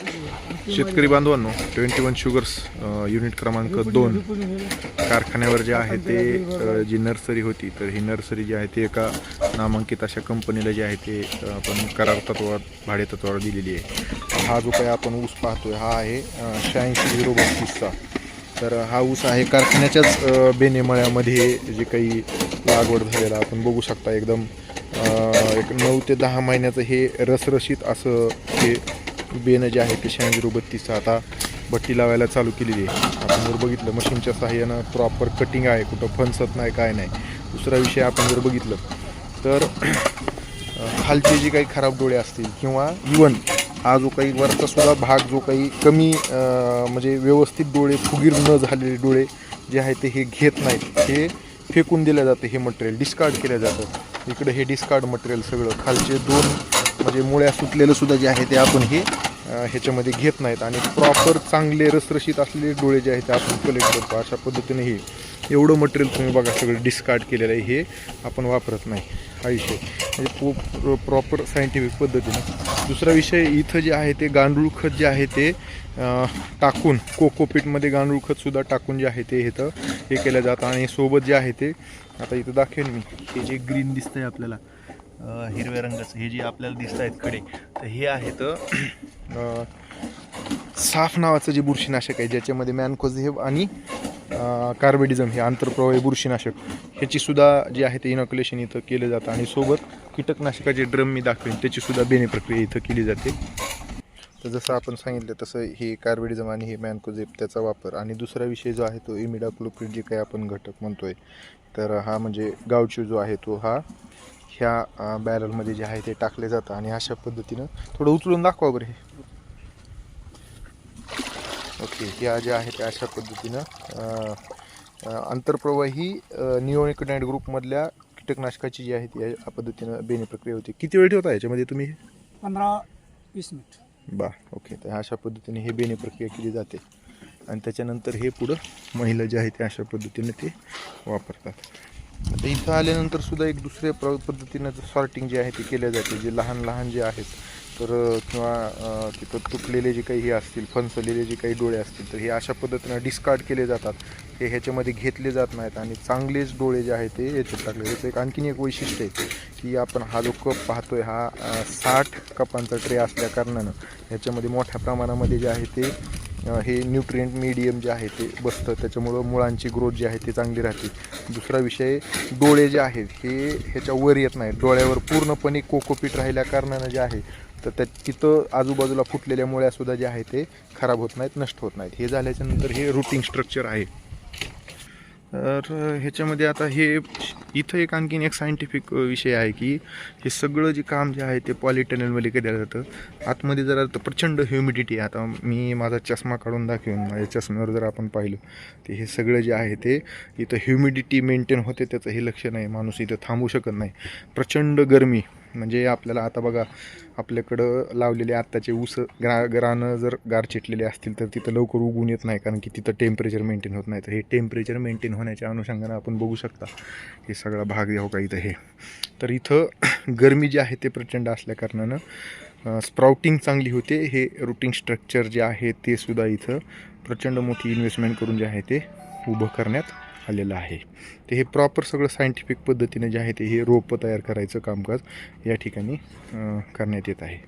शेतकरी बांधवांनो twenty one sugars unit क्रमांक दोन कारखान्यावर जे आहे ते जी नर्सरी होती तर ही नर्सरी जी आहे ती एका नामांकित अशा कंपनीला जी आहे ते आपण करार तत्वावर भाडे तत्वावर दिलेली आहे. हा जो काही आपण ऊस पाहतोय हा आहे शहाऐंशी झिरो बत्तीसचा. तर हा ऊस आहे कारखान्याच्याच बेनेमळ्यामध्ये जे काही लागवड झालेला आपण बघू शकता एकदम एक नऊ ते दहा महिन्याचं हे रसरशीत असं हे बेनं जे आहे ते शहाऐंशी झिरो बत्तीसचं आता भट्टी लावायला चालू केलेली आहे. आपण जर बघितलं मशीनच्या सहाय्यानं प्रॉपर कटिंग आहे कुठं फणसत नाही काय नाही. दुसरा विषय आपण जर बघितलं तर खालचे जे काही खराब डोळे असतील किंवा इवन हा जो काही वरचा सुद्धा भाग जो काही कमी म्हणजे व्यवस्थित डोळे फुगीर न झालेले डोळे जे आहे ते हे घेत नाहीत. हे फेकून दिलं जातं हे मटेरियल डिस्कार्ड केलं जातं. इकडे हे डिस्कार्ड मटेरियल सगळं खालचे दोन म्हणजे मुळ्या सुटलेलं सुद्धा जे आहे ते आपण हे ह्याच्यामध्ये घेत नाहीत. आणि प्रॉपर चांगले रसरशीत असलेले डोळे जे आहेत ते आपण कलेक्ट करतो. अशा पद्धतीने हे एवढं मटेरियल तुम्ही बघा सगळं डिस्कार्ड केलेलं आहे. हे आपण वापरत नाही. हा विषय. म्हणजे पो प्रॉपर सायंटिफिक पद्धतीने. दुसरा विषय इथं जे आहे ते गांडूळ खत जे आहे ते टाकून कोकोपीटमध्ये गांडूळ खतसुद्धा टाकून जे आहे ते इथं हे केलं जातं. आणि सोबत जे आहे ते आता इथं दाखवेन मी. हे जे ग्रीन दिसतं आहे आपल्याला. हिरव्या रंगाचं हे जे आपल्याला दिसत आहेत कडे तर हे आहेत साफ नावाचं जे बुरशीनाशक आहे ज्याच्यामध्ये मॅनकोझेब आणि कार्बेडिझम हे आंतरप्रवाही बुरशीनाशक ह्याची सुद्धा जे आहे ते इनॉक्युलेशन इथं केलं जातं आणि सोबत कीटकनाशकाचे ड्रम मी दाखवेन त्याचीसुद्धा बेने प्रक्रिया इथं केली जाते. तर जसं आपण सांगितलं तसं हे कार्बेडिझम आणि हे मॅनकोझेब त्याचा वापर. आणि दुसरा विषय जो आहे तो इमिडाक्लोप्रिड जे काही आपण घटक म्हणतोय तर हा म्हणजे गावची जो आहे तो हा ह्या बॅरलमध्ये जे आहे ते टाकले जातं आणि अशा पद्धतीनं थोडं उचलून दाखवा बरं हे. ओके ह्या ज्या आहेत त्या अशा पद्धतीनं आंतरप्रवाही निओनिकोनाइड ग्रुपमधल्या कीटकनाशकाची जी आहे ती या पद्धतीनं बेने प्रक्रिया होती. किती वेळ ठेवता याच्यामध्ये तुम्ही हे? पंधरा वीस मिनिट. बा ओके तर अशा पद्धतीने हे बेने प्रक्रिया केली जाते. आणि त्याच्यानंतर हे पुढं महिला जे आहे ते अशा पद्धतीने ते वापरतात. आता इथं आल्यानंतर सुद्धा एक दुसऱ्या प्र पद्धतीनं सॉर्टिंग जे आहे ते केले जाते जे लहान लहान जे आहेत तर किंवा तिथं तुटलेले जे काही हे असतील फणसलेले जे काही डोळे असतील तर हे अशा पद्धतीनं डिस्कार्ड केले जातात. हे ह्याच्यामध्ये घेतले जात नाहीत आणि चांगलेच डोळे जे आहेत ते याच्यात टाकले. याचं एक आणखीन एक वैशिष्ट्य आहे की आपण हा जो कप पाहतो आहे हा साठ कपांचा ट्रे असल्या कारणानं ह्याच्यामध्ये मोठ्या प्रमाणामध्ये जे आहे ते हे न्यूट्रिएंट मीडियम जे आहे ते बसतं. त्याच्यामुळं मुळांची ग्रोथ जी आहे ती चांगली राहते. दुसरा विषय डोळे जे आहेत हे ह्याच्या वर येत नाहीत. डोळ्यावर पूर्णपणे कोकोपीट राहिल्या कारणानं जे आहे तर त्या तिथं आजूबाजूला फुटलेल्या मुळ्यासुद्धा जे आहे ते खराब होत नाहीत नष्ट होत नाहीत. हे झाल्याच्यानंतर हे रुटिंग स्ट्रक्चर आहे. तर ह्याच्यामध्ये आता हे इथं एक आणखीन एक सायंटिफिक विषय आहे की हे सगळं जे काम जे आहे ते पॉलिटनलमध्ये केलं जातं. आतमध्ये जरा तर प्रचंड ह्युमिडिटी आहे. आता मी माझा चष्मा काढून दाखवेन. माझ्या चष्म्यावर जर आपण पाहिलं तर हे सगळं जे आहे ते इथं ह्युमिडिटी मेंटेन होते त्याचं हे लक्ष नाही माणूस इथं थांबू शकत नाही. प्रचंड गरमी. म्हणजे आपल्याला आता बघा आपल्याकडं लावलेले आत्ताचे ऊस ग्रा ग्रानं जर गार चिटलेले असतील तर तिथं लवकर उगून येत नाही कारण की तिथं टेम्परेचर मेंटेन होत नाही. तर हे टेम्परेचर मेंटेन होण्याच्या अनुषंगानं आपण बघू शकता हे सगळा भाग हो का इथं हे. तर इथं गरमी जी आहे ते प्रचंड असल्याकारणानं स्प्राउटिंग चांगली होते. हे रुटिंग स्ट्रक्चर जे आहे ते सुद्धा इथं प्रचंड मोठी इन्व्हेस्टमेंट करून जे आहे ते उभं करण्यात आलेलं आहे. ते हे प्रॉपर सगळं सायंटिफिक पद्धतीने जे आहे ते हे रोपं तयार करायचं कामकाज या ठिकाणी करण्यात येत आहे.